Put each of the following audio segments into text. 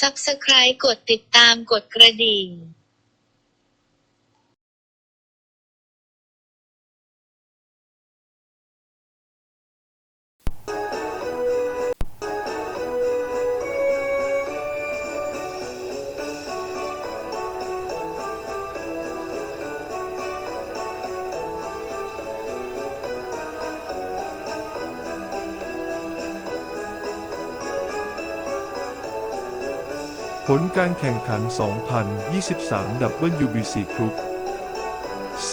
Subscribe กดติดตามกดกระดิ่ง ผลการแข่งขัน 2023 WBC Group C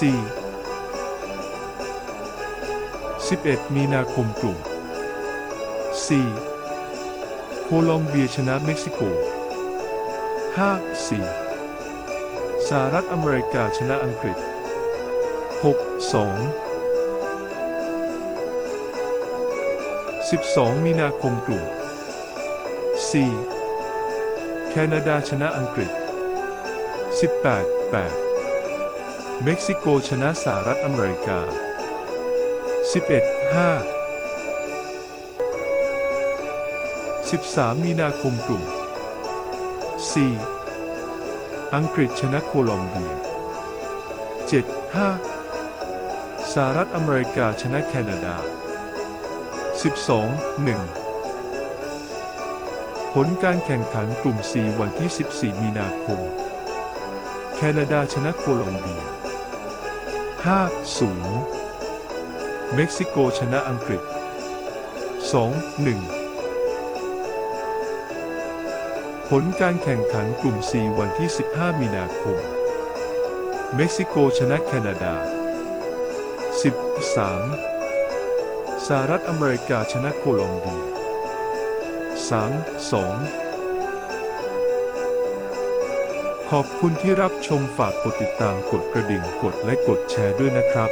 11 มีนาคมกลุ่ม C โคลอมเบียชนะเม็กซิโก 5 4 สหรัฐอเมริกาชนะอังกฤษ 6 2 12 มีนาคมกลุ่ม C แคนาดาชนะอังกฤษ 18 8 เม็กซิโกชนะสหรัฐอเมริกา 11 5 13 มีนาคมกลุ่ม 4 อังกฤษชนะโคลอมเบีย 7 5 สหรัฐอเมริกาชนะแคนาดา 12 1 ผลการแข่งขันกลุ่ม C วันที่ 14 มีนาคม แคนาดาชนะโคลอมเบีย 5-0 เม็กซิโกชนะอังกฤษ 2-1 ผลการแข่งขันกลุ่ม C วันที่ 15 มีนาคม เม็กซิโกชนะแคนาดา 13 สหรัฐอเมริกาชนะโคลอมเบีย 3 2ขอบคุณที่รับชมฝากกดติดตามกดกระดิ่งกดและกดแชร์ด้วยนะครับ